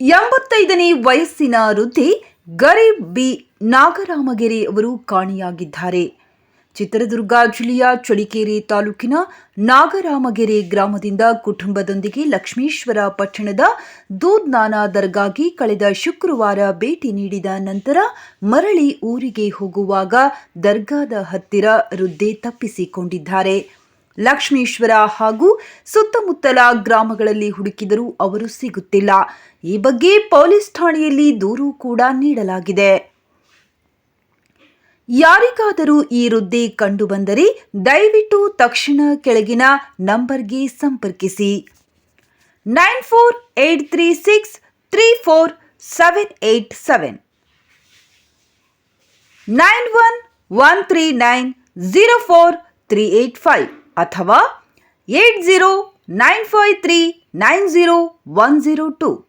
ಎಂಬತ್ತೈದನೇ ವಯಸ್ಸಿನ ವೃದ್ಧಿ ಗರೀಬ್ ಬಿ. ನಾಗರಾಮಗೆರೆ ಅವರು ಕಾಣೆಯಾಗಿದ್ದಾರೆ. ಚಿತ್ರದುರ್ಗ ಜಿಲ್ಲೆಯ ಚಳಿಕೇರಿ ತಾಲೂಕಿನ ನಾಗರಾಮಗೆರೆ ಗ್ರಾಮದಿಂದ ಕುಟುಂಬದೊಂದಿಗೆ ಲಕ್ಷ್ಮೀಶ್ವರ ಪಟ್ಟಣದ ದೂದ್ನಾನಾ ದರ್ಗಾಗಿ ಕಳೆದ ಶುಕ್ರವಾರ ಭೇಟಿ ನೀಡಿದ ನಂತರ ಮರಳಿ ಊರಿಗೆ ಹೋಗುವಾಗ ದರ್ಗಾದ ಹತ್ತಿರ ವೃದ್ಧೆ ತಪ್ಪಿಸಿಕೊಂಡಿದ್ದಾರೆ. ಲಕ್ಷ್ಮೀಶ್ವರ ಹಾಗೂ ಸುತ್ತಮುತ್ತಲ ಗ್ರಾಮಗಳಲ್ಲಿ ಹುಡುಕಿದರೂ ಅವರು ಸಿಗುತ್ತಿಲ್ಲ. ಈ ಬಗ್ಗೆ ಪೊಲೀಸ್ ಠಾಣೆಯಲ್ಲಿ ದೂರು ಕೂಡ ನೀಡಲಾಗಿದೆ. ಯಾರಿಗಾದರೂ ಈ ವೃದ್ಧಿ ಕಂಡುಬಂದರೆ ದಯವಿಟ್ಟು ತಕ್ಷಣ ಕೆಳಗಿನ ನಂಬರ್ಗೆ ಸಂಪರ್ಕಿಸಿ. Nine four eight three six three four seven eight seven. Nine one one three nine zero four three eight five. ಅಥವಾ eight zero nine five three nine zero one zero two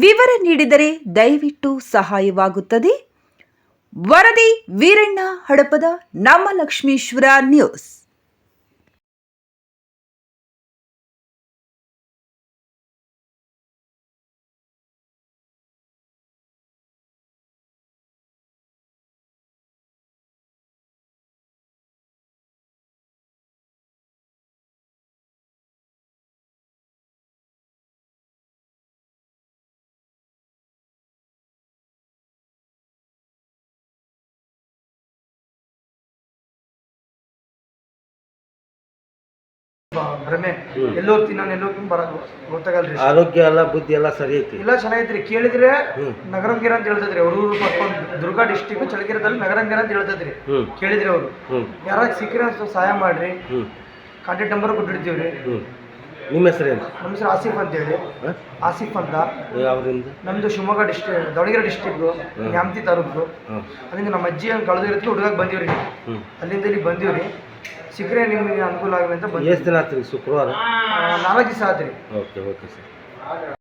ವಿವರ ನೀಡಿದರೆ ದಯವಿಟ್ಟು ಸಹಾಯವಾಗುತ್ತದೆ. ವರದಿ ವೀರಣ್ಣ ಹಡಪದ ನಮ್ಮ ಲಕ್ಷ್ಮೀಶ್ವರ ನ್ಯೂಸ್ ಭ್ರಮೆ. ಎಲ್ಲೋ ತಿನ್ನ ನಾನು ತಿನ್ ಹೋಗ್ತೀನಿ ಬರ ಗೊತ್ತಾಗಲ್ರಿ. ಆರೋಗ್ಯ ಎಲ್ಲ ಬುದ್ಧಿ ಎಲ್ಲ ಸರಿ ಐತಿ ಇಲ್ಲ ಚೆನ್ನಾಗೈತ್ರಿ. ಕೇಳಿದ್ರೆ. ನಗರಂಗಿರ ಅಂತ ಹೇಳ್ತದ್ರಿ. ಅವ್ರ ಊರು ದುರ್ಗಾ ಡಿಸ್ಟಿಕ್ ಚಳಗಿರದಲ್ಲಿ ನಗರಂಗಿರ ಅಂತ ಹೇಳ್ತದ್ರಿ. ಕೇಳಿದ್ರಿ ಅವರು. ಯಾರಾಗ ಸಿಕ್ಕಿರ ಸಹಾಯ ಮಾಡ್ರಿ. ಕಾಂಟ್ಯಾಕ್ಟ್ ನಂಬರ್ ಕೊಟ್ಟಿರ್ತೀವ್ರಿ ರೀ ನಿಮ್ಮ ಹೆಸರೇನು? ನಮ್ಮ ಹೆಸರು ಆಸಿಫ್ ಅಂತ ಹೇಳಿ ಆಸಿಫ್ ಅಂತ. ಯಾವ್ರಿಂದ ನಮ್ದು ಶಿವಮೊಗ್ಗ ಡಿಸ್ಟಿಕ್ ದಾವಣಗೆರೆ ಡಿಸ್ಟಿಕ್ ನ್ಯಾಮತಿ ತಾಲೂಕು. ಅಲ್ಲಿಂದ ನಮ್ಮ ಅಜ್ಜಿ ಹಂಗೆ ಕಳೆದಿರುತ್ತೆ ಹುಡುಗಾಗ ಬಂದೀವ್ರಿ. ಅಲ್ಲಿಂದ ಇಲ್ಲಿ ಬಂದೀವ್ರಿ. ಸಿಕ್ಕರೆ ನಿಮಗೆ ಅನುಕೂಲ ಆಗಲಿ ಅಂತ ಬಂದೆ ಎಷ್ಟು ದಿನ ಆತ್ರಿ? ಶುಕ್ರವಾರ? ನಾಲ್ಕು ದಿವಸ ಆತ್ರಿ. Okay okay sir.